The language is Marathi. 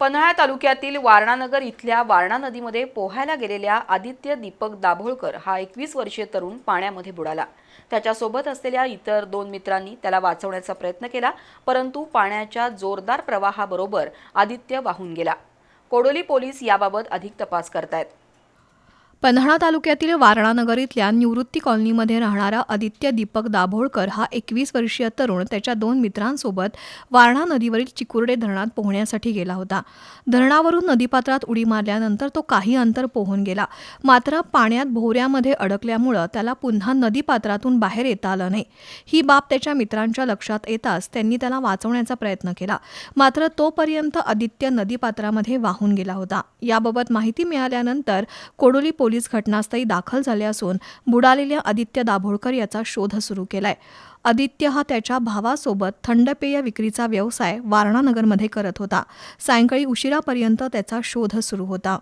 पन्हाळा तालुक्यातील वारणानगर इथल्या वारणा नदीमध्ये पोहायला गेलेल्या आदित्य दीपक दाभोळकर हा एकवीस वर्षीय तरुण पाण्यामध्ये बुडाला. त्याच्यासोबत असलेल्या इतर दोन मित्रांनी त्याला वाचवण्याचा प्रयत्न केला परंतु पाण्याच्या जोरदार प्रवाहाबरोबर आदित्य वाहून गेला. कोडोली पोलीस याबाबत अधिक तपास करतायत. पन्हाळा तालुक्यातील वारणानगर इथल्या निवृत्ती कॉलनीमध्ये राहणारा आदित्य दीपक दाभोळकर हा एकवीस वर्षीय तरुण त्याच्या दोन मित्रांसोबत वारणा नदीवरील चिकुर्डे धरणात पोहण्यासाठी गेला होता. धरणावरून नदीपात्रात उडी मारल्यानंतर तो काही अंतर पोहून गेला. मात्र पाण्यात भोवऱ्यामध्ये अडकल्यामुळं त्याला पुन्हा नदीपात्रातून बाहेर येता आलं नाही. ही बाब त्याच्या मित्रांच्या लक्षात येताच त्यांनी त्याला वाचवण्याचा प्रयत्न केला. मात्र तोपर्यंत आदित्य नदीपात्रामध्ये वाहून गेला होता. याबाबत माहिती मिळाल्यानंतर कोडोली पोलीस घटनास्थळी दाखल झाले असून बुडालेल्या आदित्य दाभोळकर याचा शोध सुरू केलाय. आदित्य हा त्याच्या भावासोबत थंड पेय विक्रीचा व्यवसाय वारणानगरमध्ये करत होता. सायंकाळी उशिरापर्यंत त्याचा शोध सुरू होता.